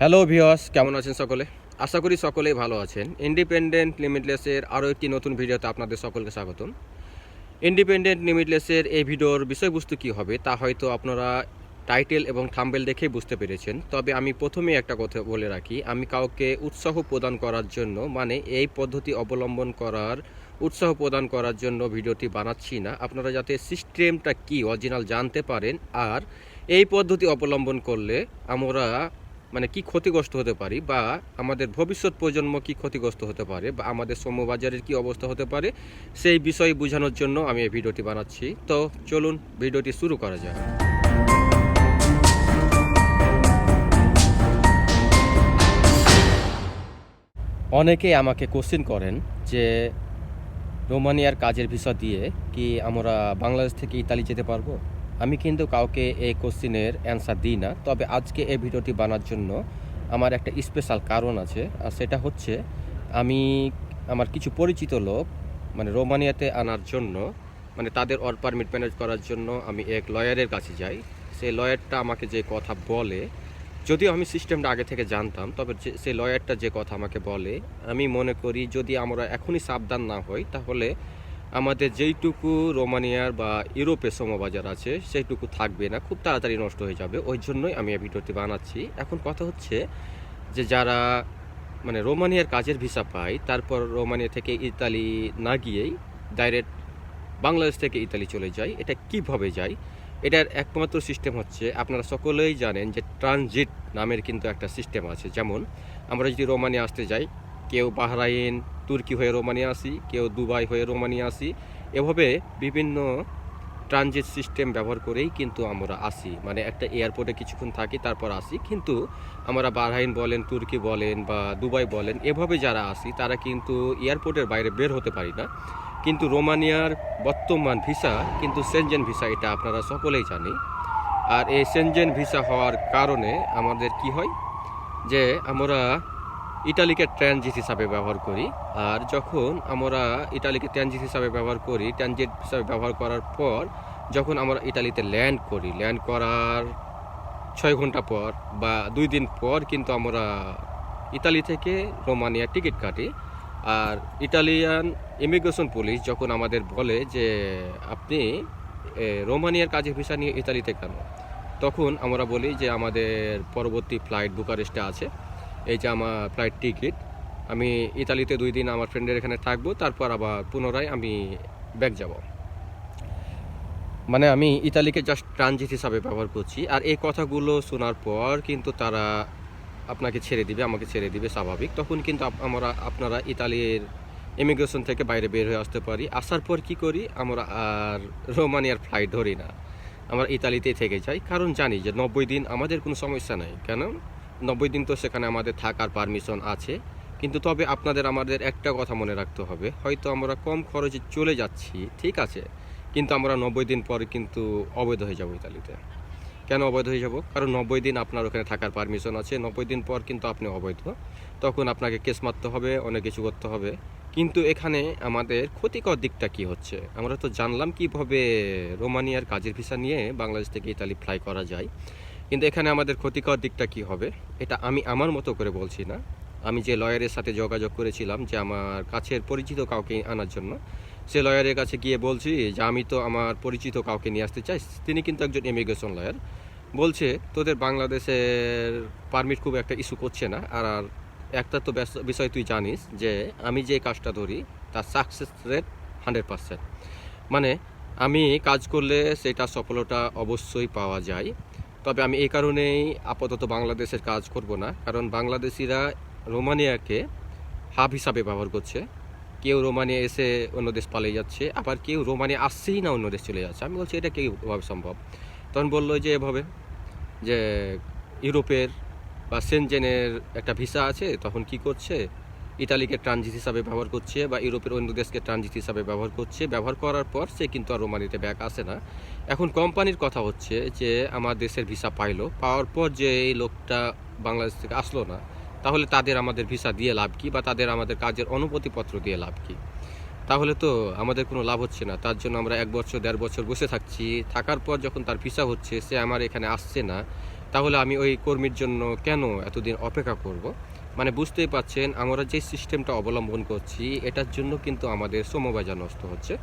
Hello ভিওয়াস কেমন আছেন সকলে? আশা করি সকলেই ভালো আছেন। ইন্ডিপেন্ডেন্ট লিমিটলেসের আরও একটি নতুন ভিডিওতে আপনাদের সকলকে স্বাগতম। ইন্ডিপেন্ডেন্ট লিমিটলেসের এই ভিডিওর বিষয়বস্তু কি হবে, তা হয়তো আপনারা টাইটেল এবং থাম্বেল দেখেই বুঝতে পেরেছেন। তবে আমি প্রথমে একটা কথা বলে রাখি, আমি কাউকে উৎসাহ প্রদান করার জন্য মানে এই পদ্ধতি অবলম্বন করার, উৎসাহ প্রদান করার জন্য ভিডিওটি বানাচ্ছি না। আপনারা যাতে সিস্টেমটা কি অরিজিনাল জানতে পারেন, আর এই পদ্ধতি অবলম্বন করলে আমরা মানে কি ক্ষতিগ্রস্ত হতে পারি বা আমাদের ভবিষ্যৎ প্রজন্ম কি ক্ষতিগ্রস্ত হতে পারে বা আমাদের শ্রমবাজারের কি অবস্থা হতে পারে, সেই বিষয়ে বোঝানোর জন্য আমি এই ভিডিওটি বানাচ্ছি। তো চলুন ভিডিওটি শুরু করা যাক। অনেকেই আমাকে কোশ্চেন করেন যে রোমানিয়ার কাজের ভিসা দিয়ে কি আমরা বাংলাদেশ থেকে ইতালি যেতে পারব? আমি কিন্তু কাউকে এই কোশ্চিনের অ্যান্সার দিই না। তবে আজকে এই ভিডিওটি বানার জন্য আমার একটা স্পেশাল কারণ আছে, আর সেটা হচ্ছে আমি আমার কিছু পরিচিত লোক মানে রোমানিয়াতে আনার জন্য মানে তাদের ওয়ার্ক পারমিট ম্যানেজ করার জন্য আমি এক লয়ারের কাছে যাই। সেই লয়ারটা আমাকে যে কথা বলে, যদিও আমি সিস্টেমটা আগে থেকে জানতাম, তবে সেই লয়ারটা যে কথা আমাকে বলে, আমি মনে করি যদি আমরা এখনই সাবধান না হই, তাহলে আমাদের যেইটুকু রোমানিয়ার বা ইউরোপের সমবাজার আছে, সেইটুকু থাকবে না, খুব তাড়াতাড়ি নষ্ট হয়ে যাবে। ওই জন্যই আমি এই ভিডিওটি বানাচ্ছি। এখন কথা হচ্ছে যে যারা মানে রোমানিয়ার কাজের ভিসা পায়, তারপর রোমানিয়া থেকে ইতালি না গিয়েই ডাইরেক্ট বাংলাদেশ থেকে ইতালি চলে যায়, এটা কীভাবে যায়? এটার একমাত্র সিস্টেম হচ্ছে, আপনারা সকলেই জানেন যে ট্রানজিট নামের কিন্তু একটা সিস্টেম আছে। যেমন, আমরা যদি রোমানিয়া আসতে যাই, কেউ বাহরাইন তুর্কি হয়ে রোমানিয়া আসি, কেউ দুবাই হয়ে রোমানিয়া আসি। এভাবে বিভিন্ন ট্রানজিট সিস্টেম ব্যবহার করেই কিন্তু আমরা আসি। মানে একটা এয়ারপোর্টে কিছুক্ষণ থাকি, তারপর আসি। কিন্তু আমরা বাহরাইন বলেন, তুর্কি বলেন বা দুবাই বলেন, এভাবে যারা আসি, তারা কিন্তু এয়ারপোর্টের বাইরে বের হতে পারি না। কিন্তু রোমানিয়ার বর্তমান ভিসা, কিন্তু সেনজেন ভিসা, এটা আপনারা সকলেই জানি আর এই সেনজেন ভিসা হওয়ার কারণে আমাদের কি হয়? যে আমরা ইটালিকে ট্রানজিট হিসাবে ব্যবহার করি। আর যখন আমরা ইটালিকে ট্রানজিট হিসাবে ব্যবহার করি, ট্রানজিট হিসাবে ব্যবহার করার পর যখন আমরা ইটালিতে ল্যান্ড করি, ল্যান্ড করার ছয় ঘণ্টা পর বা দুই দিন পর কিন্তু আমরা ইতালি থেকে রোমানিয়া টিকিট কাটি। আর ইটালিয়ান ইমিগ্রেশন পুলিশ যখন আমাদের বলে যে, আপনি রোমানিয়ার কাজে ভিসা নিয়ে ইতালিতে কেন? তখন আমরা বলি যে, আমাদের পরবর্তী ফ্লাইট বুকারেস্টে আছে। এই যে আমার ফ্লাইট টিকিট আমি ইতালিতে দুই দিন আমার ফ্রেন্ডের এখানে থাকব, তারপর আবার পুনরায় আমি ব্যাক যাব। মানে আমি ইতালিকে জাস্ট ট্রানজিট হিসাবে ব্যবহার করছি, আর এই কথাগুলো শোনার পর কিন্তু তারা আপনাকে ছেড়ে দিবে, আমাকে ছেড়ে দিবে স্বাভাবিক। তখন কিন্তু আমরা, আপনারা ইতালির ইমিগ্রেশন থেকে বাইরে বের হয়ে আসতে পারি। আসার পর কি করি, আমরা আর রোমানিয়ার ফ্লাইট ধরি না। আমরা ইতালিতেই থেকে যাই, কারণ জানি যে নব্বই দিন আমাদের কোনো সমস্যা নাই, কেন? নব্বই দিন তো সেখানে আমাদের থাকার পারমিশন আছে। কিন্তু তবে আপনাদের আমাদের একটা কথা মনে রাখতে হবে, হয়তো আমরা কম খরচে চলে যাচ্ছি, ঠিক আছে? কিন্তু আমরা নব্বই দিন পরে কিন্তু অবৈধ হয়ে যাব ইতালিতে। কেন অবৈধ হয়ে যাব? কারণ নব্বই দিন আপনার ওখানে থাকার পারমিশন আছে, নব্বই দিন পর কিন্তু আপনি অবৈধ। তখন আপনাকে কেস মারতে হবে, অনেক কিছু করতে হবে। কিন্তু এখানে আমাদের ক্ষতিকর দিকটা কি হচ্ছে? আমরা তো জানলাম কীভাবে রোমানিয়ার কাজের ভিসা নিয়ে বাংলাদেশ থেকে ইতালি ফ্লাই করা যায়। কিন্তু এখানে আমাদের ক্ষতিকর দিকটা কি হবে? এটা আমি আমার মতো করে বলছি না। আমি যে লয়ারের সাথে যোগাযোগ করেছিলাম যে আমার কাছের পরিচিত কাউকে আনার জন্য, সে লয়ারের কাছে গিয়ে বলছি যে, আমি তো আমার পরিচিত কাউকে নিয়ে আসতে চাই। তিনি কিন্তু একজন ইমিগ্রেশন লয়ার বলছে, তোদের বাংলাদেশের পারমিট খুব একটা ইস্যু করছে না। আর আর একটা তো বিষয় তুই জানিস যে, আমি যে কাজটা ধরি, তার সাকসেস রেট হান্ড্রেড পারসেন্ট মানে আমি কাজ করলে সেটা সফলতা অবশ্যই পাওয়া যায়। তবে আমি এই কারণেই আপাতত বাংলাদেশের কাজ করব না। কারণ বাংলাদেশিরা রোমানিয়াকে হাব হিসাবে ব্যবহার করছে। কেউ রোমানিয়া এসে অন্য দেশ পালিয়ে যাচ্ছে, আবার কেউ রোমানিয়া আসছেই না অন্য দেশ চলে যাচ্ছে। আমি বলছি, এটা কীভাবে সম্ভব? তখন বলল যে এভাবে, যে ইউরোপের বা সেনজেনের একটা ভিসা আছে, তখন কি করছে? ইতালিকে ট্রানজিট হিসাবে ব্যবহার করছে বা ইউরোপের অন্য দেশকে ট্রানজিট হিসাবে ব্যবহার করছে। ব্যবহার করার পর সে কিন্তু আর রোমানিতে ব্যাক আসে না। এখন কোম্পানির কথা হচ্ছে যে, আমার দেশের ভিসা পাইলো। পাওয়ার পর যে এই লোকটা বাংলাদেশ থেকে আসলো না, তাহলে তাদের আমাদের ভিসা দিয়ে লাভ কী বা তাদের আমাদের কাজের অনুমতিপত্র দিয়ে লাভ কী? তাহলে তো আমাদের কোনো লাভ হচ্ছে না। তার জন্য আমরা এক বছর, দেড় বছর বসে থাকছি। থাকার পর যখন তার ভিসা হচ্ছে, সে আমার এখানে আসছে না, তাহলে আমি ওই কর্মীর জন্য কেন এতদিন অপেক্ষা করব? মানে বুঝতেই পাচ্ছেন, আমরা যে সিস্টেমটা অবলম্বন করছি, এটার জন্য কিন্তু আমাদের শ্রমবাজার নষ্ট হচ্ছে।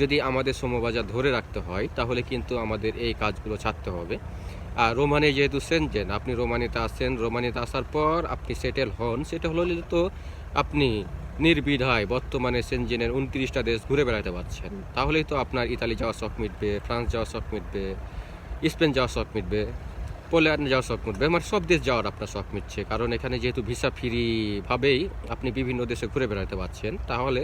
যদি আমাদের শ্রমবাজার ধরে রাখতে হয়, তাহলে কিন্তু আমাদের এই কাজগুলো ছাড়তে হবে। আর রোমানে যেহেতু সেনজেন, আপনি রোমানিতে আসেন রোমানিতে আসার পর আপনি সেটেল হন সেটা হলে তো আপনি নির্বিধায় বর্তমানে সেনজেনের উনত্রিশটা দেশ ঘুরে বেড়াতে পারছেন। তাহলেই তো আপনার ইতালি যাওয়ার শখ মিটবে, ফ্রান্স যাওয়ার শখ মিটবে, স্পেন যাওয়ার শখ মিটবে। পোল্যান্ড যাওয়ার শখ মিটবে। মানে সব দেশ যাওয়ার আপনার শখ মিটছে। কারণ এখানে যেহেতু ভিসা ফ্রি ভাবেই আপনি বিভিন্ন দেশে ঘুরে বেড়াতে পারছেন, তাহলে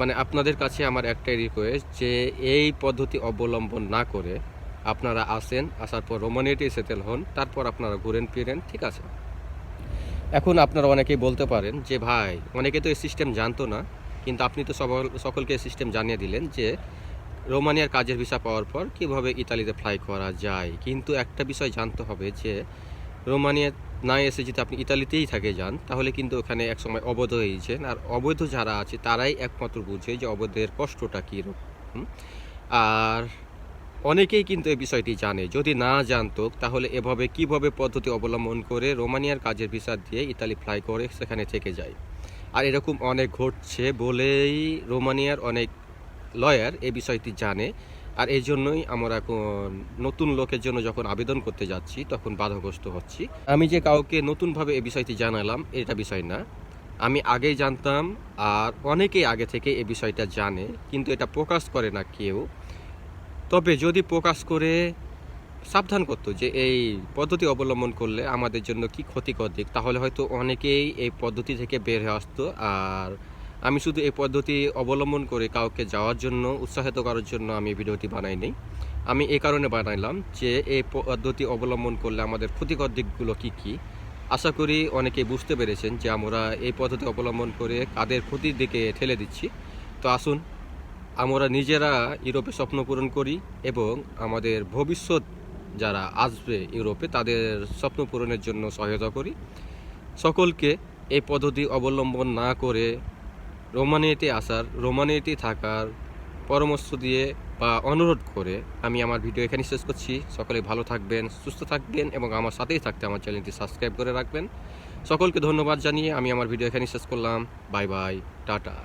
মানে আপনাদের কাছে আমার একটাই রিকোয়েস্ট যে এই পদ্ধতি অবলম্বন না করে আপনারা আসেন, আসার পর রোমানিয়াতে সেটেল হন, তারপর আপনারা ঘুরেন, ফিরেন, ঠিক আছে? এখন আপনারা অনেকেই বলতে পারেন যে, ভাই, অনেকে তো এই সিস্টেম জানতো না। কিন্তু আপনি তো সকল সকলকে সিস্টেম জানিয়ে দিলেন যে রোমানিয়ার কাজের ভিসা পাওয়ার পর কীভাবে ইতালিতে ফ্লাই করা যায়? কিন্তু একটা বিষয় জানতে হবে যে, রোমানিয়া না এসে যদি আপনি ইতালিতেই থাকে যান, তাহলে কিন্তু ওখানে একসময় অবৈধ হয়েছেন আর অবৈধ যারা আছে, তারাই একমাত্র বুঝে যে অবৈধের কষ্টটা কীরকম। আর অনেকেই কিন্তু এই বিষয়টি জানে। যদি না জানতো, তাহলে এভাবে কীভাবে পদ্ধতি অবলম্বন করে রোমানিয়ার কাজের ভিসা দিয়ে ইতালি ফ্লাই করে সেখানে থেকে যায়? আর এরকম অনেক ঘটছে বলেই রোমানিয়ার অনেক লয়ার এই বিষয়টি জানে আর এই জন্যই আমরা নতুন লোকের জন্য যখন আবেদন করতে যাচ্ছি, তখন বাধাগ্রস্ত হচ্ছি। আমি যে কাউকে নতুনভাবে এই বিষয়টি জানালাম, এটা বিষয় না। আমি আগেই জানতাম আর অনেকেই আগে থেকে এই বিষয়টা জানে, কিন্তু এটা প্রকাশ করে না কেউ। তবে যদি প্রকাশ করে, সাবধান করতো যে এই পদ্ধতি অবলম্বন করলে আমাদের জন্য কি ক্ষতিকর দিক, তাহলে হয়তো অনেকেই এই পদ্ধতি থেকে বের হয়ে আসতো আর আমি শুধু এই পদ্ধতি অবলম্বন করে কাউকে যাওয়ার জন্য, উৎসাহিত করার জন্য আমি ভিডিওটি বানাইনি আমি এই কারণে বানাইলাম যে এই পদ্ধতি অবলম্বন করলে আমাদের ক্ষতিকর দিকগুলো কি কি। আশা করি অনেকেই বুঝতে পেরেছেন যে আমরা এই পদ্ধতি অবলম্বন করে কাদের ক্ষতির দিকে ঠেলে দিচ্ছি। তো আসুন, আমরা নিজেরা ইউরোপে স্বপ্ন পূরণ করি এবং আমাদের ভবিষ্যৎ যারা আসবে ইউরোপে তাদের স্বপ্ন পূরণের জন্য সহায়তা করি। সকলকে এই পদ্ধতি অবলম্বন না করে রোমানিয়াতে আসার, রোমানিয়াতে থাকার পরামর্শ দিয়ে বা অনুরোধ করে আমি আমার ভিডিও এখানে শেষ করছি। সকলে ভালো থাকবেন, সুস্থ থাকবেন এবং আমার সাথেই থাকতে আমার চ্যানেলটি সাবস্ক্রাইব করে রাখবেন। সকলকে ধন্যবাদ জানিয়ে আমি আমার ভিডিও এখানে শেষ করলাম। Bye bye, tata.